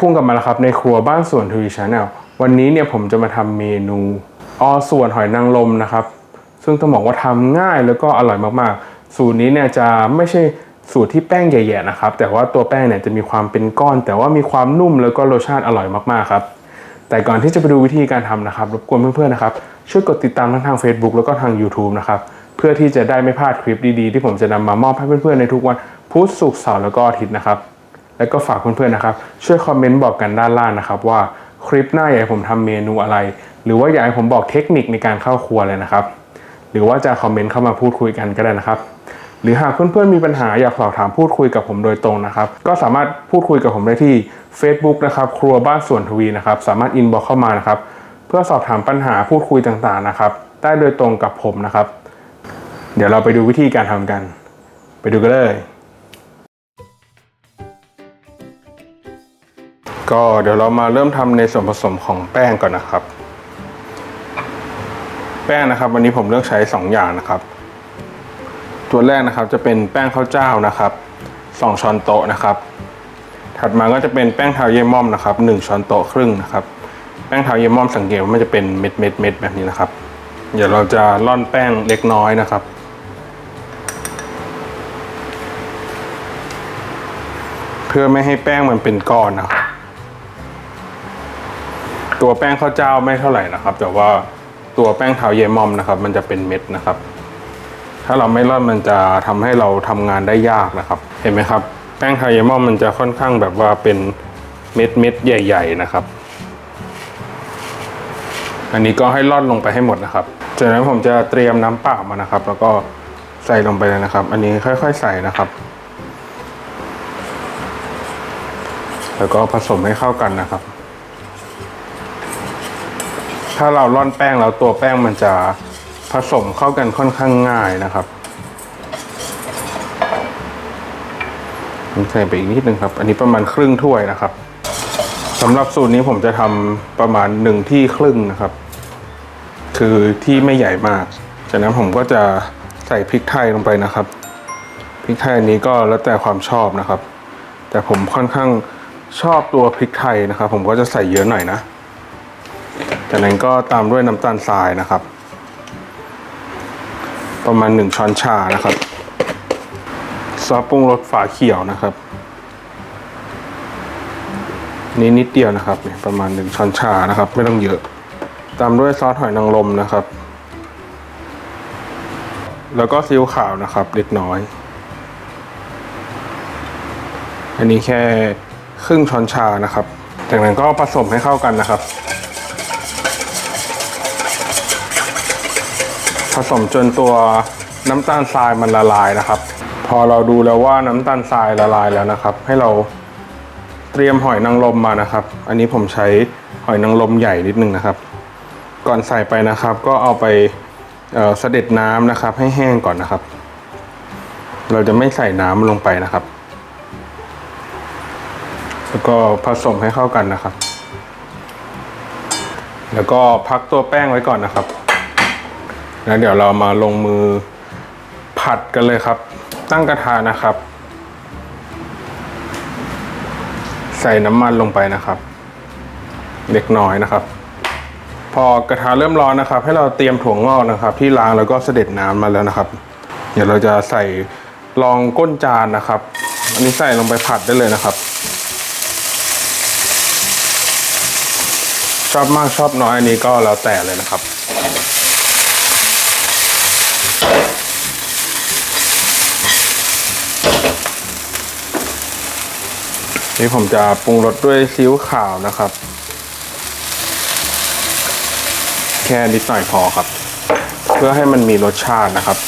คุ้งกลับมาแล้วครับในครัวบ้านสวนทวีชาแนลวันนี้เนี่ยผมจะมาทำเมนูออส่วนหอยนางรมนะครับ ซึ่งต้องบอกว่าทำง่ายแล้วก็อร่อยมากๆ สูตรนี้เนี่ยจะไม่ใช่สูตรที่แป้งใหญ่ๆนะครับ แต่ว่าตัวแป้งเนี่ยจะมีความเป็นก้อน แต่ว่ามีความนุ่มแล้วก็รสชาติอร่อยมากๆครับแต่ก่อนที่จะไปดูวิธีการทำนะครับรบกวนเพื่อนๆนะครับช่วยกดติดตามทั้งทาง Facebook แล้วก็ทาง YouTube นะครับเพื่อที่จะได้ไม่พลาดคลิปดีๆ ที่ผมจะนำมามอบให้เพื่อนๆในทุกวันพุธศุกร์เสาร์แล้วก็อาทิตย์นะครับ แล้วก็ฝากเพื่อนๆนะครับ ช่วยคอมเมนต์บอกกันด้านล่างนะครับ ว่าคลิปหน้าอยากให้ผมทำเมนูอะไร หรือว่าอยากให้ผมบอกเทคนิคในการเข้าครัวเลยนะครับ หรือว่าจะคอมเมนต์เข้ามาพูดคุยกันก็ได้นะครับ หรือหากเพื่อนๆมีปัญหาอยากสอบถามพูดคุยกับผมโดยตรงนะครับ ก็สามารถพูดคุยกับผมได้ที่ Facebook นะครับ ครัวบ้านสวนทวีนะครับ สามารถอินบ็อกเข้ามานะครับ เพื่อสอบถามปัญหาพูดคุยต่างๆนะครับ ได้โดยตรงกับผมนะครับ เดี๋ยวเราไปดูวิธีการทำกัน ไปดูกันเลย ก็เดี๋ยวเรามาเริ่มทำในส่วนผสมของแป้งก่อนนะครับ แป้งนะครับ วันนี้ผมเลือกใช้ 2 อย่างนะครับ ตัวแรกนะครับจะเป็นแป้งข้าวเจ้านะครับ 2 ช้อนโต๊ะนะครับ ถัดมาก็จะเป็นแป้งเท้าเยมอมนะครับ 1 ช้อนโต๊ะครึ่งนะครับ แป้งเท้าเยมอมสังเกตว่ามันจะเป็นเม็ดเม็ดเม็ดแบบนี้นะครับ เดี๋ยวเราจะร่อนแป้งเล็กน้อยนะครับเพื่อไม่ให้แป้งมันเป็นก้อนนะครับ ตัวแป้งข้าวเจ้าไม่เท่าไหร่นะครับ แต่ว่าตัวแป้งเท้าเยมอมนะครับ มันจะเป็นเม็ดนะครับ ถ้าเราไม่ร่อนมันจะทำให้เราทำงานได้ยากนะครับ เห็นไหมครับ แป้งเท้าเยมอมมันจะค่อนข้างแบบว่าเป็นเม็ดเม็ดใหญ่ ๆนะครับ อันนี้ก็ให้ร่อนลงไปให้หมดนะครับจากนั้นผมจะเตรียมน้ำเปล่ามานะครับ แล้วก็ใส่ลงไปเลยนะครับ อันนี้ค่อย ๆ ใส่นะครับ แล้วก็ผสมให้เข้ากันนะครับ ถ้าเราร่อนแป้งแล้วตัวแป้งมันจะผสมเข้ากันค่อนข้างง่ายนะครับใส่ไปอีกนิดนึงครับ อันนี้ประมาณครึ่งถ้วยนะครับสำหรับสูตรนี้ผมจะทำประมาณหนึ่งที่ครึ่งนะครับ คือที่ไม่ใหญ่มาก จากนั้นผมก็จะใส่พริกไทยลงไปนะครับพริกไทยอันนี้ก็แล้วแต่ความชอบนะครับ แต่ผมค่อนข้างชอบตัวพริกไทยนะครับ ผมก็จะใส่เยอะหน่อยนะ จากนั้นก็ตามด้วยน้ำตาลทรายนะครับ ประมาณหนึ่งช้อนชานะครับซอสปรุงรสฝาเขียวนะครับนี่นิดเดียวนะครับประมาณหนึ่งช้อนชานะครับ ไม่ต้องเยอะ ตามด้วยซอสหอยนางรมนะครับ แล้วก็ซีอิ๊วขาวนะครับเล็กน้อย อันนี้แค่ครึ่งช้อนชานะครับ จากนั้นก็ผสมให้เข้ากันนะครับ ผสมจนตัวน้ำตาลทรายมันละลายนะครับ พอเราดูแล้วว่าน้ำตาลทรายละลายแล้วนะครับ ให้เราเตรียมหอยนางรมมานะครับ อันนี้ผมใช้หอยนางรมใหญ่นิดนึงนะครับ ก่อนใส่ไปนะครับ ก็เอาไปเเสด็จน้ำนะครับ ให้แห้งก่อนนะครับ เราจะไม่ใส่น้ำลงไปนะครับ แล้วก็ผสมให้เข้ากันนะครับ แล้วก็พักตัวแป้งไว้ก่อนนะครับ แล้วเดี๋ยวเรามาลงมือผัดกันเลยครับ ตั้งกระทะนะครับ ใส่น้ำมันลงไปนะครับ เล็กน้อยนะครับ พอกระทะเริ่มร้อนนะครับ ให้เราเตรียมถั่วงอกนะครับ ที่ล้างแล้วก็เสด็จน้ำมาแล้วนะครับ เดี๋ยวเราจะใส่รองก้นจานนะครับ อันนี้ใส่ลงไปผัดได้เลยนะครับ ชอบมากชอบน้อยอันนี้ก็แล้วแต่เลยนะครับ นี่ผมจะปรุงรสด้วยซีอิ๊วขาวนะครับ แค่นิดหน่อยพอครับ เพื่อให้มันมีรสชาตินะครับ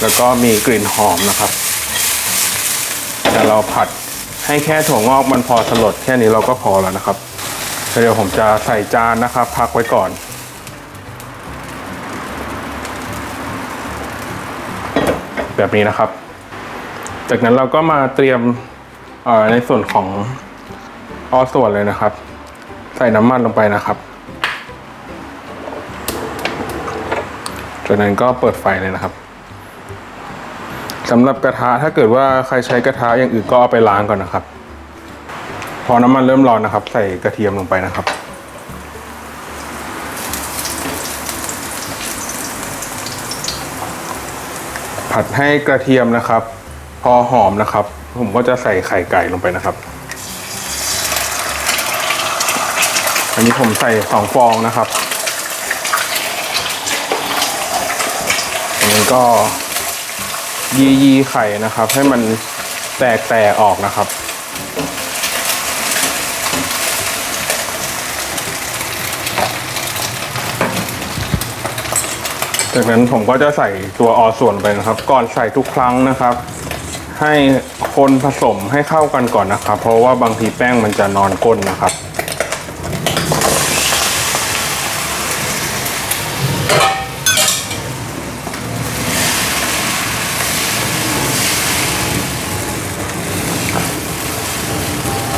แล้วก็มีกลิ่นหอมนะครับ แต่เราผัดให้แค่ถั่วงอกมันพอสลดแค่นี้เราก็พอแล้วนะครับ เดี๋ยวผมจะใส่จานนะครับ พักไว้ก่อน แบบนี้นะครับ จากนั้นเราก็มาเตรียมในส่วนของออส่วนเลยนะครับ ใส่น้ำมันลงไปนะครับ จากนั้นก็เปิดไฟเลยนะครับสำหรับกระทะถ้าเกิดว่าใครใช้กระทะอย่างอื่นก็เอาไปล้างก่อนนะครับ พอน้ำมันเริ่มร้อนนะครับ ใส่กระเทียมลงไปนะครับ ผัดให้กระเทียมนะครับ พอหอมนะครับ ผมก็จะใส่ไข่ไก่ลงไปนะครับ อันนี้ผมใส่สองฟองนะครับอันนี้ก็ยียีไข่นะครับ ให้มันแตกแตกออกนะครับ จากนั้นผมก็จะใส่ตัวออส่วนไปนะครับ ก่อนใส่ทุกครั้งนะครับ ให้คนผสมให้เข้ากันก่อนนะครับ เพราะว่าบางทีแป้งมันจะนอนก้นนะครับ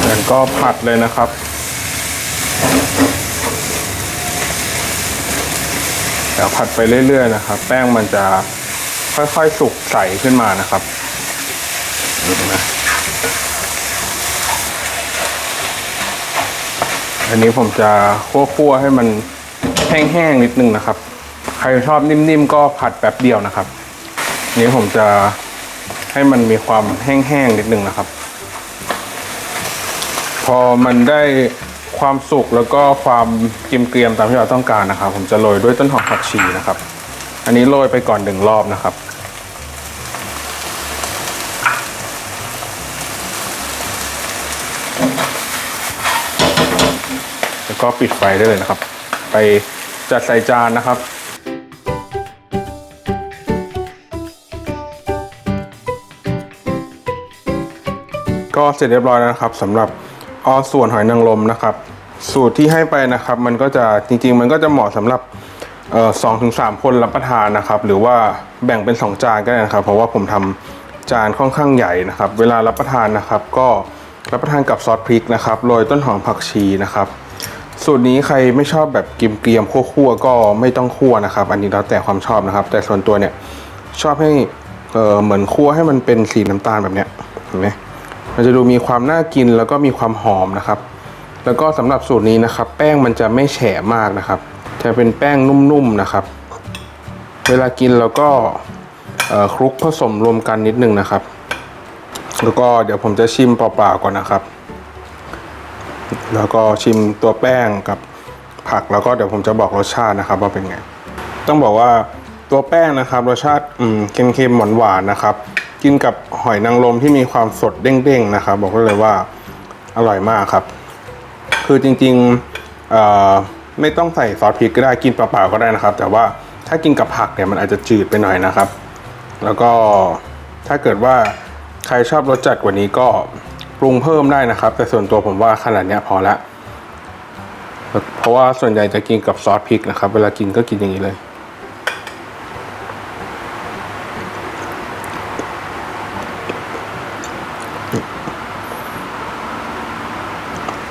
แล้วก็ผัดเลยนะครับ แต่ผัดไปเรื่อยๆนะครับ แป้งมันจะค่อยๆสุกใสขึ้นมานะครับอันนี้ผมจะคั่วๆให้มันแห้งๆนิดนึงนะครับ ใครชอบนิ่มๆก็ผัดแป๊บเดียวนะครับนี้ผมจะให้มันมีความแห้งๆนิดนึงนะครับ พอมันได้ ความสุกแล้วก็ความเกรียมๆตามที่เราต้องการนะครับ ผมจะโรยด้วยต้นหอมผักชีนะครับ อันนี้โรยไปก่อนหนึ่งรอบนะครับแล้วก็ปิดไฟได้เลยนะครับ ไปจัดใส่จานนะครับก็เสร็จเรียบร้อยแล้วนะครับสำหรับออส่วนหอยนางรมนะครับ สูตรที่ให้ไปนะครับ มันก็จะจริง ๆ มันก็จะเหมาะสำหรับสองถึงสามคนรับประทานนะครับ หรือว่าแบ่งเป็น 2 จานก็ได้นะครับ เพราะว่าผมทำจานค่อนข้างใหญ่นะครับ เวลารับประทานนะครับ ก็รับประทานกับซอสพริกนะครับโรยต้นหอมผักชีนะครับ สูตรนี้ใครไม่ชอบแบบกิมเกรียมคั่วๆก็ไม่ต้องคั่วนะครับ อันนี้แล้วแต่ความชอบนะครับ แต่ส่วนตัวเนี่ยชอบให้เเหมือนคั่วให้มันเป็นสีน้ำตาลแบบเนี้ยเห็นไหมมันจะดูมีความน่ากินแล้วก็มีความหอมนะครับ แล้วก็สำหรับสูตรนี้นะครับ แป้งมันจะไม่แฉะมากนะครับ จะเป็นแป้งนุ่มๆนะครับ เวลากินเราก็คลุกผสมรวมกันนิดนึงนะครับ แล้วก็เดี๋ยวผมจะชิมเปล่าๆก่อนนะครับ แล้วก็ชิมตัวแป้งกับผักแล้วก็เดี๋ยวผมจะบอกรสชาตินะครับ ว่าเป็นไง ต้องบอกว่าตัวแป้งนะครับรสชาติอืมเค็มๆหวานๆนะครับ กินกับหอยนางรมที่มีความสดเด้งๆนะครับ บอกได้เลยว่าอร่อยมากครับ คือจริงๆไม่ต้องใส่ซอสพริกก็ได้กินเปล่าๆก็ได้นะครับ แต่ว่าถ้ากินกับผักเนี่ยมันอาจจะจืดไปหน่อยนะครับ แล้วก็ถ้าเกิดว่าใครชอบรสจัดกว่านี้ก็ปรุงเพิ่มได้นะครับ แต่ส่วนตัวผมว่าขนาดเนี้ยพอละเพราะว่าส่วนใหญ่จะกินกับซอสพริกนะครับ เวลากินก็กินอย่างนี้เลย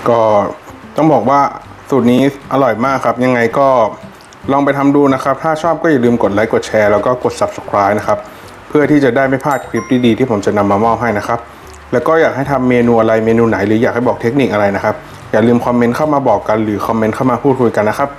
ก็ ต้องบอกว่าสูตรนี้อร่อยมากครับ ยังไงก็ลองไปทำดูนะครับ ถ้าชอบก็อย่าลืมกดไลค์กดแชร์แล้วก็กด subscribe นะครับ เพื่อที่จะได้ไม่พลาดคลิปดีๆที่ผมจะนำมามอบให้นะครับ แล้วก็อยากให้ทำเมนูอะไรเมนูไหนหรืออยากให้บอกเทคนิคอะไรนะครับ อย่าลืมคอมเมนต์เข้ามาบอกกันหรือคอมเมนต์เข้ามาพูดคุยกันนะครับ